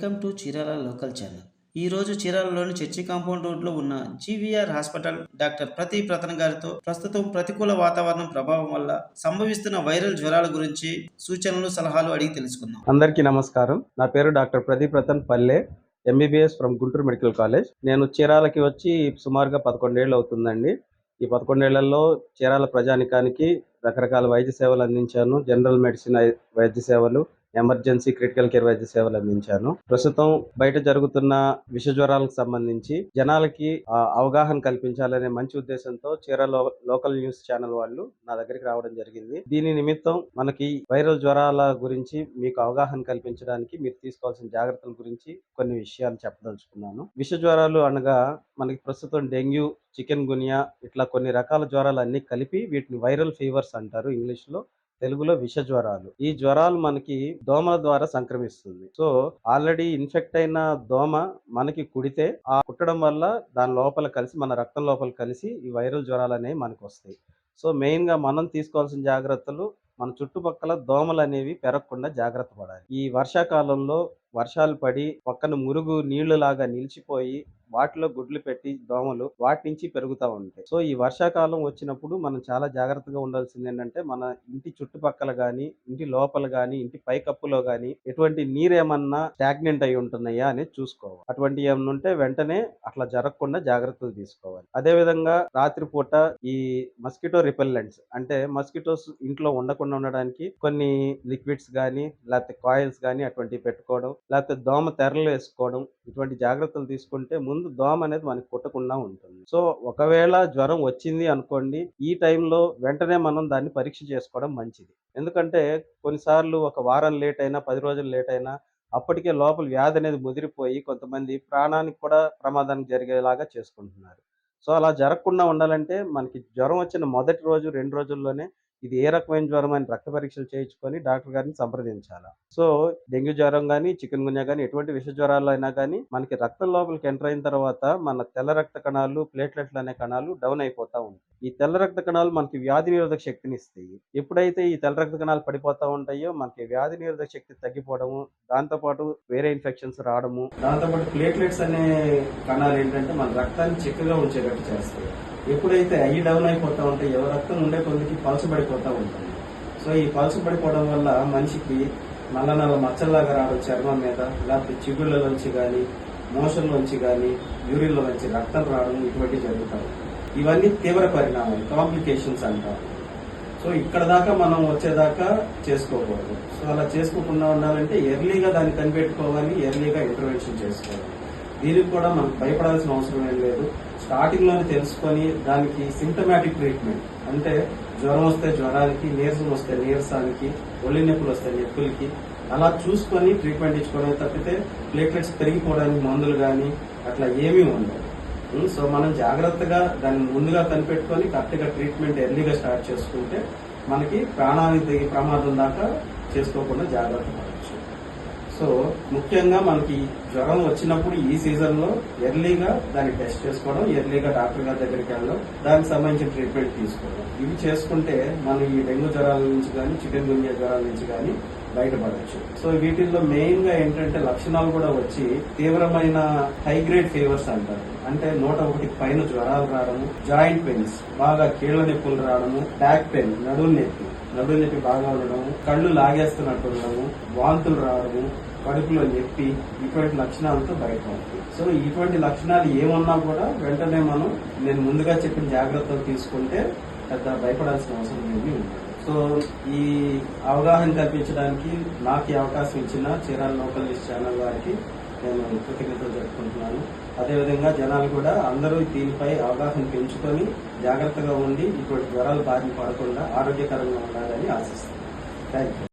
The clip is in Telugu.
Welcome to Chirala local channel. ఈ రోజు చీరాలలోని చర్చి కాంపౌండ్ రోడ్లో ఉన్న జీవీఆర్ హాస్పిటల్ డాక్టర్ ప్రతి రతన్ గారితో ప్రస్తుతం ప్రతికూల వాతావరణం ప్రభావం వల్ల సంభవిస్తున్న వైరల్ జ్వరాల గురించి సూచనలు సలహాలు అడిగి తెలుసుకుందాం. అందరికీ నమస్కారం. నా పేరు doctor Pradeep Ratan Palle MBBS from Guntur medical college. నేను చీరాలకి వచ్చి సుమారుగా పదకొండేళ్ళు అవుతుందండి. ఈ పదకొండేళ్ళలో చీరాల ప్రజానికానికి రకరకాల వైద్య సేవలు అందించాను. జనరల్ మెడిసిన్ వైద్య సేవలు ఎమర్జెన్సీ క్రిటికల్ కేర్ వైద్య సేవలు అందించాను. ప్రస్తుతం బయట జరుగుతున్న విష జ్వరాలకు సంబంధించి జనాలకి అవగాహన కల్పించాలనే మంచి ఉద్దేశంతో చీరాల లోకల్ న్యూస్ ఛానల్ వాళ్ళు నా దగ్గరికి రావడం జరిగింది. దీని నిమిత్తం మనకి వైరల్ జ్వరాల గురించి మీకు అవగాహన కల్పించడానికి మీరు తీసుకోవాల్సిన జాగ్రత్తల గురించి కొన్ని విషయాలు చెప్పదలుచుకున్నాను. విష జ్వరాలు అనగా మనకి ప్రస్తుతం డెంగ్యూ చికెన్ గునియా ఇట్లా కొన్ని రకాల జ్వరాలు అన్ని కలిపి వీటిని వైరల్ ఫీవర్స్ అంటారు ఇంగ్లీష్లో. తెలుగులో విష జ్వరాలు. ఈ జ్వరాలు మనకి దోమల ద్వారా సంక్రమిస్తుంది. సో ఆల్రెడీ ఇన్ఫెక్ట్ అయిన దోమ మనకి కుడితే ఆ కుట్టడం వల్ల దాని లోపల కలిసి మన రక్తం లోపల కలిసి ఈ వైరల్ జ్వరాలు అనేవి మనకు వస్తాయి. సో మెయిన్గా మనం తీసుకోవాల్సిన జాగ్రత్తలు మన చుట్టుపక్కల దోమలు అనేవి పెరగకుండా జాగ్రత్త పడాలి. ఈ వర్షాకాలంలో వర్షాలు పడి పక్కన మురుగు నీళ్ళు లాగా నిలిచిపోయి వాటిలో గుడ్లు పెట్టి దోమలు వాటి నుంచి పెరుగుతూ ఉంటాయి. సో ఈ వర్షాకాలం వచ్చినప్పుడు మనం చాలా జాగ్రత్తగా ఉండాల్సింది ఏంటంటే మన ఇంటి చుట్టుపక్కల గాని ఇంటి లోపల గాని ఇంటి పైకప్పులో గాని ఎటువంటి నీరు ఏమన్నా స్టాగ్నెంట్ అయి ఉంటున్నాయా అనేది చూసుకోవాలి. అటువంటి ఏమన్నా ఉంటే వెంటనే అట్లా జరగకుండా జాగ్రత్తలు తీసుకోవాలి. అదే విధంగా రాత్రిపూట ఈ మస్కిటో రిపెల్లెంట్స్ అంటే మస్కిటోస్ ఇంట్లో ఉండకుండా ఉండడానికి కొన్ని లిక్విడ్స్ కానీ లేకపోతే కాయిల్స్ కానీ అటువంటివి పెట్టుకోవడం లేకపోతే దోమ తెరలు వేసుకోవడం ఇటువంటి జాగ్రత్తలు తీసుకుంటే ముందు దోమ అనేది మనకి కుట్టకుండా ఉంటుంది. సో ఒకవేళ జ్వరం వచ్చింది అనుకోండి ఈ టైంలో వెంటనే మనం దాన్ని పరీక్ష చేసుకోవడం మంచిది. ఎందుకంటే కొన్నిసార్లు ఒక వారం లేట్ అయినా పది రోజులు లేట్ అయినా అప్పటికే లోపల వ్యాధి అనేది ముదిరిపోయి కొంతమంది ప్రాణానికి కూడా ప్రమాదానికి జరిగేలాగా చేసుకుంటున్నారు. సో అలా జరగకుండా ఉండాలంటే మనకి జ్వరం వచ్చిన మొదటి రోజు రెండు రోజుల్లోనే ఇది ఏ రకమైన జ్వరం అని రక్త పరీక్షలు చేయించుకొని డాక్టర్ గారిని సంప్రదించాలి? సో డెంగ్యూ జ్వరం కానీ చికెన్ గున్యా కానీ ఎటువంటి విష జ్వరాలు అయినా కానీ మనకి రక్తం లోపలికి ఎంటర్ అయిన తర్వాత మన తెల్ల రక్త కణాలు ప్లేట్లెట్లు అనే కణాలు డౌన్ అయిపోతా ఉంటాయి. ఈ తెల్ల రక్త కణాలు మనకి వ్యాధి నిరోధక శక్తిని ఇస్తాయి. ఎప్పుడైతే ఈ తెల్ల రక్త కణాలు పడిపోతా ఉంటాయో మనకి వ్యాధి నిరోధక శక్తి తగ్గిపోవడము దాంతోపాటు వేరే ఇన్ఫెక్షన్స్ రావడము దాంతోపాటు ప్లేట్లెట్స్ అనే కణాలు ఏంటంటే మన రక్తాన్ని చిక్కగా ఉంచేటట్టు చేస్తాయి. ఎప్పుడైతే ఐ డౌన్ అయిపోతా ఉంటే ఎవరి రక్తం ఉండే కొద్దికి పలుసు పడిపోతూ ఉంటుంది సో ఈ పలుసు పడిపోవడం వల్ల మనిషికి నల్ల నల్ల మచ్చల్లాగా రావడం చర్మం మీద లేకపోతే చిగుళ్ళలోంచి కానీ మోషన్లోంచి కానీ యూరిన్లోంచి రక్తం రావడం ఇటువంటివి జరుగుతాయి. ఇవన్నీ తీవ్ర పరిణామాలు కాంప్లికేషన్స్ అంటారు సో ఇక్కడ దాకా మనం వచ్చేదాకా చేసుకోకూడదు. సో అలా చేసుకోకుండా ఉండాలంటే ఎర్లీగా దాన్ని కనిపెట్టుకోవాలి ఎర్లీగా ఇంటర్వెన్షన్ చేసుకోవాలి. దీనికి కూడా మనం భయపడాల్సిన అవసరం ఏం లేదు. స్టార్టింగ్లోనే తెలుసుకొని దానికి సిమ్టమాటిక్ ట్రీట్మెంట్ అంటే జ్వరం వస్తే జ్వరానికి నీరసం వస్తే నీరసానికి ఒళ్ళు నొప్పులు వస్తే నొప్పులకి అలా చూసుకొని ట్రీట్మెంట్ ఇచ్చుకోవడం తప్పితే ప్లేట్లెట్స్ పెరిగిపోవడానికి మందులు కానీ అట్లా ఏమీ ఉండవు. సో మనం జాగ్రత్తగా దాన్ని ముందుగా కనిపెట్టుకొని కరెక్ట్గా ట్రీట్మెంట్ ఎర్లీగా స్టార్ట్ చేసుకుంటే మనకి ప్రాణానికి ప్రమాదం దాకా చేసుకోకుండా జాగ్రత్త పడవచ్చు. సో ముఖ్యంగా మనకి జ్వరం వచ్చినప్పుడు ఈ సీజన్లో ఎర్లీగా దాన్ని టెస్ట్ చేసుకోవడం ఎర్లీగా డాక్టర్ గారి దగ్గరికి వెళ్ళడం దానికి సంబంధించిన ట్రీట్మెంట్ తీసుకోవడం. ఇవి చేసుకుంటే మనం ఈ డెంగ్యూ జ్వరాల నుంచి కానీ చికెన్ గుంజా జ్వరాల నుంచి కానీ బయటపడవచ్చు సో వీటిల్లో మెయిన్గా ఏంటంటే లక్షణాలు కూడా వచ్చి తీవ్రమైన హై గ్రేడ్ ఫీవర్స్ అంటారు. అంటే నూట ఒకటి పైన జ్వరాలు రావడము జాయింట్ పెయిన్స్ బాగా కీళ్ళ నొప్పులు రావడము బ్యాక్ పెయిన్ నడుము నొప్పి. నడుము నొప్పి బాగా ఉండడం కళ్ళు లాగేస్తున్నట్టు ఉండడము వాంతులు రావడము కడుపులో నొప్పి ఇటువంటి లక్షణాలతో బయట సో ఇటువంటి లక్షణాలు ఏమన్నా కూడా వెంటనే మనం నేను ముందుగా చెప్పిన జాగ్రత్తలు తీసుకుంటే పెద్ద భయపడాల్సిన అవసరం ఏమీ సో ఈ అవగాహన కల్పించడానికి నాకు ఈ అవకాశం ఇచ్చిన చీరాల లోకల్ న్యూస్ ఛానల్ వారికి నేను కృతజ్ఞతలు జరుపుకుంటున్నాను అదేవిధంగా జనాలు కూడా అందరూ దీనిపై అవగాహన పెంచుకొని జాగ్రత్తగా ఉండి ఇటువంటి జ్వరాలు బారిన పడకుండా ఆరోగ్యకరంగా ఉండాలని ఆశిస్తున్నాను థ్యాంక్ యూ